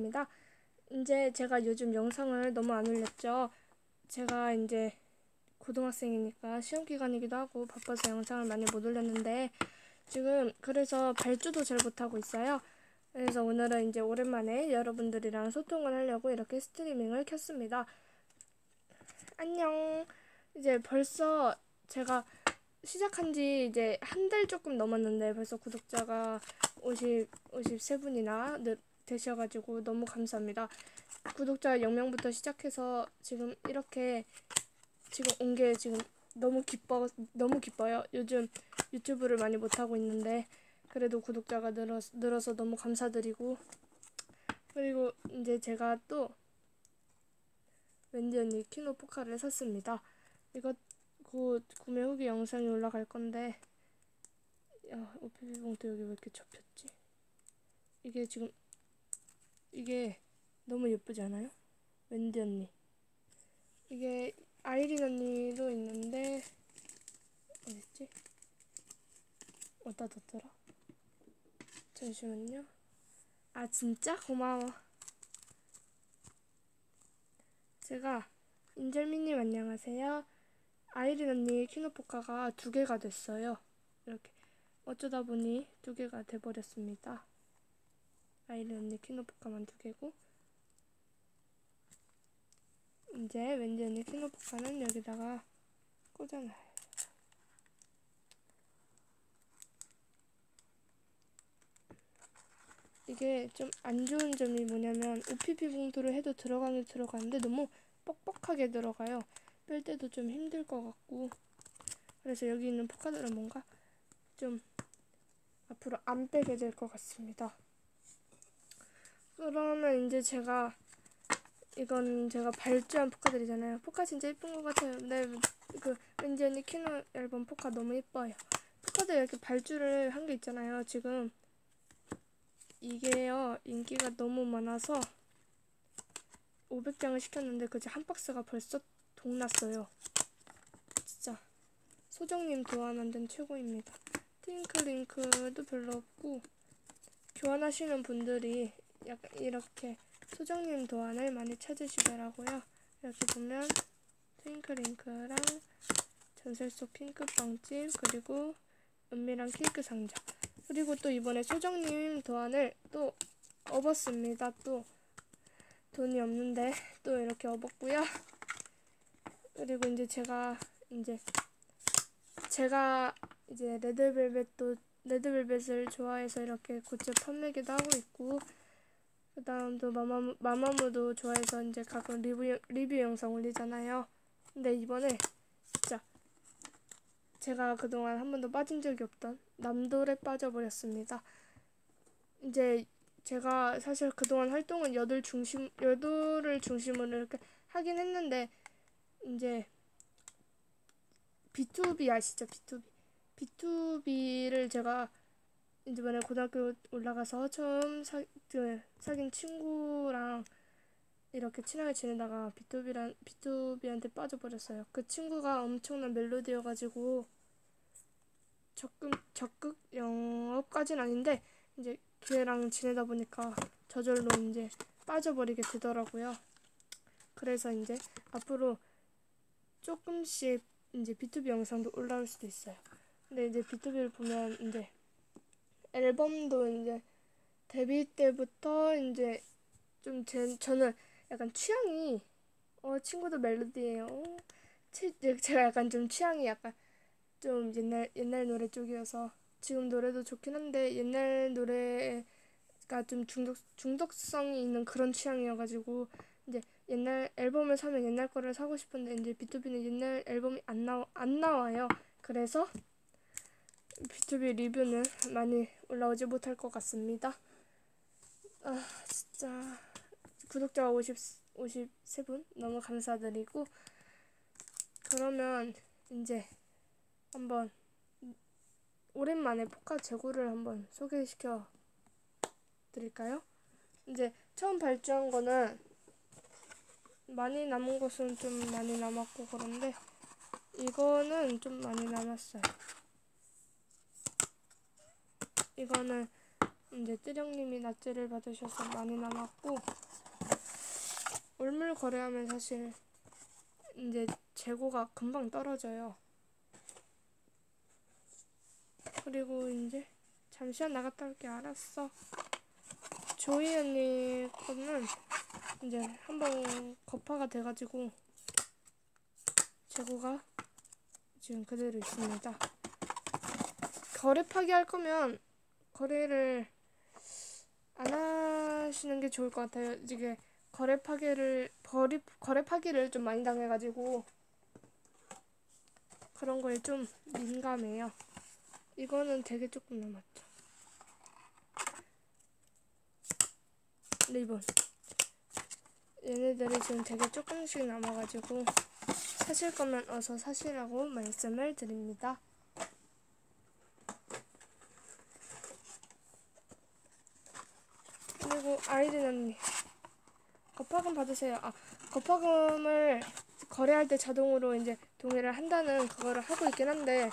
입니다. 이제 제가 요즘 영상을 너무 안 올렸죠. 제가 이제 고등학생이니까 시험 기간이기도 하고 바빠서 영상을 많이 못 올렸는데 지금 그래서 발주도 잘 못하고 있어요. 그래서 오늘은 이제 오랜만에 여러분들이랑 소통을 하려고 이렇게 스트리밍을 켰습니다. 안녕. 이제 벌써 제가 시작한 지 이제 한 달 조금 넘었는데 벌써 구독자가 50, 53분이나 되셔가지고 너무 감사합니다. 구독자 0명부터 시작해서 지금 이렇게 지금 온 게 지금 너무 기뻐 너무 기뻐요. 요즘 유튜브를 많이 못 하고 있는데 그래도 구독자가 늘어, 늘어서 너무 감사드리고 그리고 이제 제가 또 wendy 언니 키노 포카를 샀습니다. 이거 곧 구매 후기 영상이 올라갈 건데 야 OPP 봉투 여기 왜 이렇게 접혔지? 이게 지금 이게 너무 예쁘지 않아요? 웬디 언니 이게 아이린 언니도 있는데 어딨지? 어디다 뒀더라? 잠시만요 아 진짜? 고마워 제가 인절미님 안녕하세요 아이린 언니 키노포카가 두 개가 됐어요 이렇게 어쩌다 보니 두 개가 돼버렸습니다 아이린 언니 키노포카만 두 개고 이제 왠지 언니 키노포카는 여기다가 꽂아놔요. 이게 좀 안 좋은 점이 뭐냐면 OPP 봉투를 해도 들어가긴 들어가는데 너무 뻑뻑하게 들어가요. 뺄 때도 좀 힘들 것 같고 그래서 여기 있는 포카들은 뭔가 좀 앞으로 안 빼게 될 것 같습니다. 그러면 이제 제가 이건 제가 발주한 포카들이잖아요. 포카 진짜 예쁜 것 같아요. 네, 그 왠지 언니 키노 앨범 포카 너무 예뻐요. 포카들 이렇게 발주를 한 게 있잖아요. 지금 이게요 인기가 너무 많아서 500장을 시켰는데 그제 한 박스가 벌써 동났어요. 진짜 소정님 교환 완전 최고입니다. 팅크링크도 별로 없고 교환하시는 분들이 약간 이렇게 소정님 도안을 많이 찾으시더라고요. 이렇게 보면 트윙크링크랑 전설 속 핑크 빵집 그리고 은밀한 케이크 상자 그리고 또 이번에 소정님 도안을 또 업었습니다. 또 돈이 없는데 또 이렇게 업었고요. 그리고 이제 제가 이제 제가 이제 레드벨벳도 레드벨벳을 좋아해서 이렇게 굿즈 판매기도 하고 있고 그 다음 또 마마무, 마마무도 좋아해서 이제 가끔 리뷰, 리뷰 영상 올리잖아요. 근데 이번에 진짜 제가 그동안 한 번도 빠진 적이 없던 남돌에 빠져버렸습니다. 이제 제가 사실 그동안 활동은 여돌 중심, 여돌을 중심으로 이렇게 하긴 했는데 이제 B2B 아시죠? B2B. B2B를 제가 이번에 고등학교 올라가서 처음 사, 그, 사귄 친구랑 이렇게 친하게 지내다가 비투비란 비투비한테 빠져버렸어요. 그 친구가 엄청난 멜로디여가지고 적극 적극 영업까지는 아닌데 이제 걔랑 지내다 보니까 저절로 이제 빠져버리게 되더라고요. 그래서 이제 앞으로 조금씩 이제 비투비 영상도 올라올 수도 있어요. 근데 이제 비투비를 보면 이제 앨범도 이제 데뷔 때부터 이제 좀 제, 저는 약간 취향이 어 친구도 멜로디예요. 치, 제가 약간 좀 취향이 약간 좀 옛날 옛날 노래 쪽이어서 지금 노래도 좋긴 한데 옛날 노래가 좀 중독 중독성이 있는 그런 취향이어가지고 이제 옛날 앨범을 사면 옛날 거를 사고 싶은데 이제 비투비는 옛날 앨범이 안 나와 안 나와요. 그래서 B2B 리뷰는 많이 올라오지 못할 것 같습니다. 아, 진짜 구독자가 50, 53분 너무 감사드리고 그러면 이제 한번 오랜만에 포카 재고를 한번 소개시켜 드릴까요? 이제 처음 발주한 거는 많이 남은 것은 좀 많이 남았고 그런데 이거는 좀 많이 남았어요. 이거는 이제 뜨령님이 납제를 받으셔서 많이 남았고 올물 거래하면 사실 이제 재고가 금방 떨어져요. 그리고 이제 잠시만 나갔다 올게 알았어. 조이 언니 거는 이제 한번 거파가 돼가지고 재고가 지금 그대로 있습니다. 거래 파기할 거면 거래를 안 하시는 게 좋을 것 같아요. 이게 거래 파기를 거리, 거래 파기를 좀 많이 당해가지고 그런 거에 좀 민감해요. 이거는 되게 조금 남았죠. 리본 얘네들이 지금 되게 조금씩 남아가지고 사실 거면 어서 사시라고 말씀을 드립니다. 그리고 언니 거파금 받으세요. 아 거파금을 거래할 때 자동으로 이제 동의를 한다는 그거를 하고 있긴 한데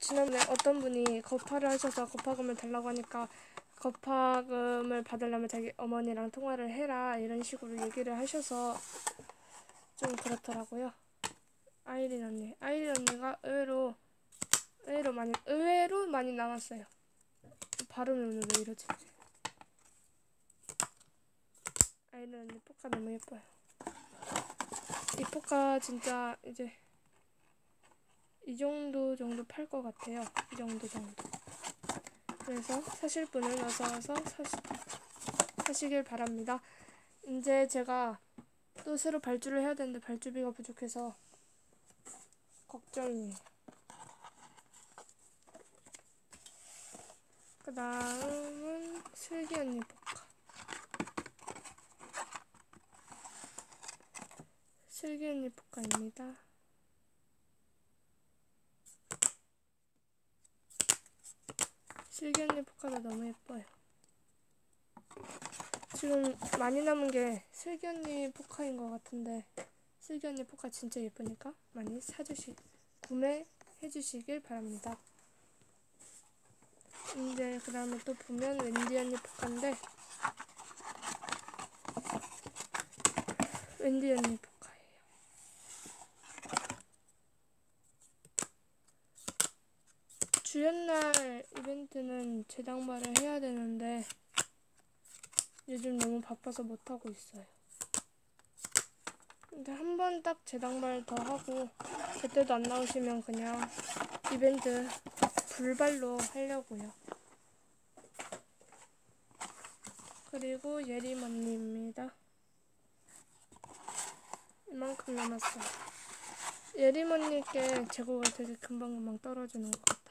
지난번에 어떤 분이 거파를 하셔서 거파금을 달라고 하니까 거파금을 받으려면 자기 어머니랑 통화를 해라 이런 식으로 얘기를 하셔서 좀 그렇더라고요. 아이린 언니, 아이린 언니가 의외로 의외로 많이 의외로 많이 남았어요. 발음이 오늘 왜 이러지? 언니 포카 너무 예뻐요. 이 포카 진짜 이제 이 정도 정도 팔 것 같아요. 이 정도 정도. 그래서 사실 분은 어서 와서 사시, 사시길 바랍니다. 이제 제가 또 새로 발주를 해야 되는데 발주비가 부족해서 걱정이에요. 그 다음은 슬기 언니 포카. 슬기 언니 포카입니다. 슬기 언니 포카가 너무 예뻐요. 지금 많이 남은 게 슬기 언니 포카인 것 같은데 슬기 언니 포카 진짜 예쁘니까 많이 사주시 구매해 주시길 바랍니다. 이제 그 다음에 또 보면 웬디 언니 포카인데 웬디 언니 포카예요. 주연날 이벤트는 재당발을 해야 되는데 요즘 너무 바빠서 못하고 있어요. 근데 한 번딱 재당발 더 하고 그때도 안 나오시면 그냥 이벤트 불발로 하려고요. 그리고 예림 언니입니다. 이만큼 남았어요. 예림 언니께 재고가 되게 금방금방 떨어지는 것 같아요.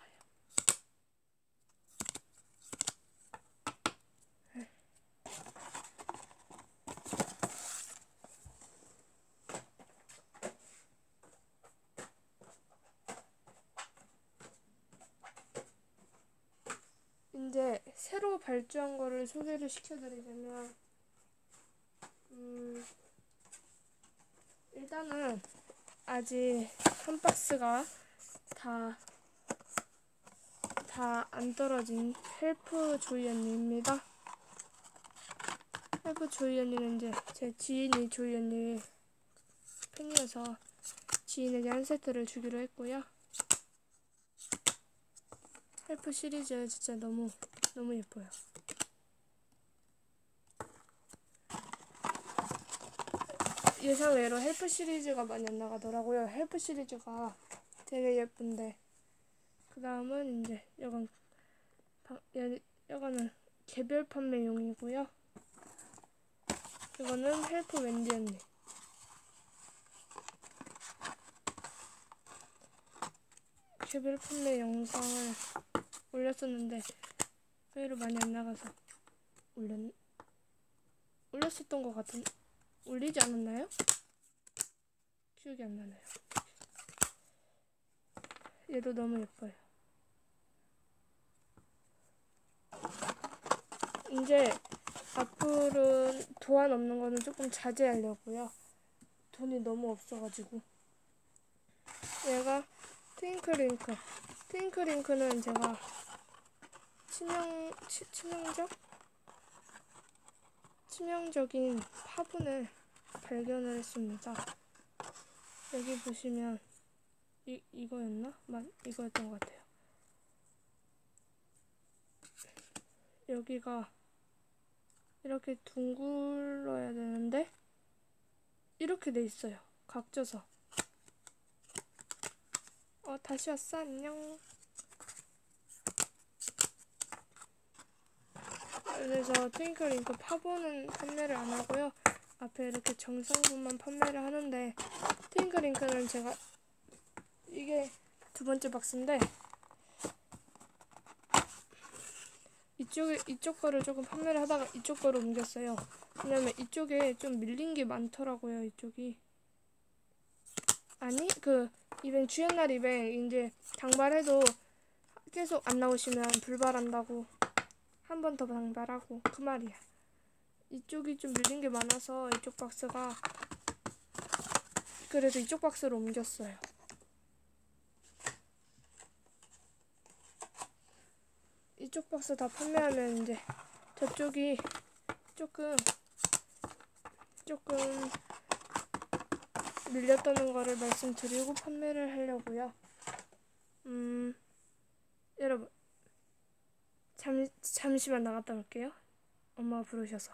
이제 새로 발주한 거를 소개를 시켜드리자면, 음, 일단은 아직 한 박스가 다, 다 안 떨어진 헬프 조이 언니입니다. 헬프 조이 언니는 이제 제 지인이 조이 언니 팬이어서 지인에게 한 세트를 주기로 했고요. 헬프 시리즈 진짜 너무 너무 예뻐요. 예상외로 헬프 시리즈가 많이 안 나가더라고요. 헬프 시리즈가 되게 예쁜데 그 다음은 이제 이건 방- 여- 이거는 개별 판매용이고요. 이거는 헬프 웬디 언니. 개별 판매 영상을 올렸었는데 의외로 많이 안 나가서 올렸 올렸었던 것 같은 올리지 않았나요? 기억이 안 나네요. 얘도 너무 예뻐요. 이제 앞으로 도안 없는 거는 조금 자제하려고요. 돈이 너무 없어가지고 얘가 트윙클링크 트윙클링크는 제가 치명 치, 치명적 치명적인 화분을 발견을 했습니다. 여기 보시면 이 이거였나? 맞 이거였던 것 같아요. 여기가 이렇게 둥글러야 되는데 이렇게 돼 있어요. 각져서. 어 다시 왔어 안녕. 그래서 트윙클 링크 파보는 판매를 안 하고요. 앞에 이렇게 정성분만 판매를 하는데 트윙클 링크는 제가 이게 두 번째 박스인데 이쪽에 이쪽 거를 조금 판매를 하다가 이쪽 거로 옮겼어요. 왜냐면 이쪽에 좀 밀린 게 많더라고요. 이쪽이 아니 그 이벤 주연날 이벤 이제 당발해도 계속 안 나오시면 불발한다고 한 번더 당발하고 그 말이야. 이쪽이 좀 밀린 게 많아서 이쪽 박스가 그래도 이쪽 박스로 옮겼어요. 이쪽 박스 다 판매하면 이제 저쪽이 조금 조금 밀렸다는 거를 말씀드리고 판매를 하려고요. 음, 여러분 잠 잠시만 나갔다 올게요. 엄마가 부르셔서.